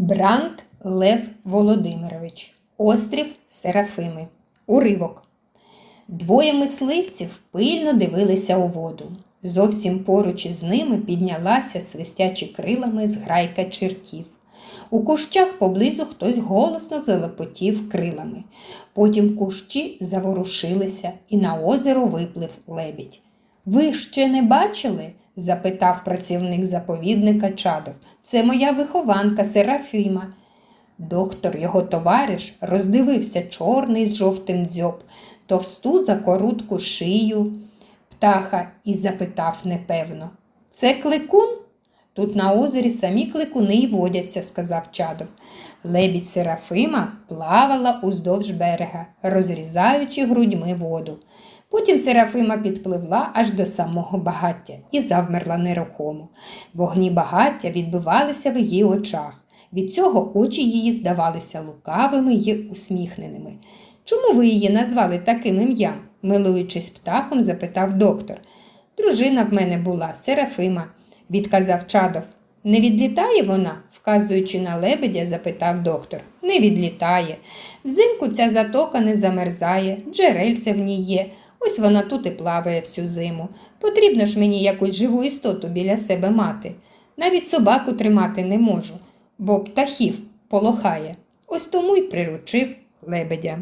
Бранд Лев Володимирович. Острів Серафими. Уривок. Двоє мисливців пильно дивилися у воду. Зовсім поруч із ними піднялася свистячи крилами зграйка черків. У кущах поблизу хтось голосно залепотів крилами. Потім кущі заворушилися, і на озеро виплив лебідь. Ви ще не бачили? запитав працівник заповідника Чадов. Це моя вихованка Серафіма. Доктор, його товариш, роздивився чорний з жовтим дзьоб, товсту за коротку шию птаха і запитав непевно. Це кликун? Тут на озері самі кликуни й водяться, сказав Чадов. Лебідь Серафима плавала уздовж берега, розрізаючи грудьми воду. Потім Серафима підпливла аж до самого багаття і завмерла нерухомо. Вогні багаття відбивалися в її очах. Від цього очі її здавалися лукавими й усміхненими. Чому ви її назвали таким ім'ям? милуючись птахом, запитав доктор. Дружина в мене була, Серафима, відказав Чадов. Не відлітає вона? вказуючи на лебедя, запитав доктор. Не відлітає. Взимку ця затока не замерзає, джерельце в ній є. Ось вона тут і плаває всю зиму. Потрібно ж мені якусь живу істоту біля себе мати. Навіть собаку тримати не можу, бо птахів полохає. Ось тому й приручив лебедя.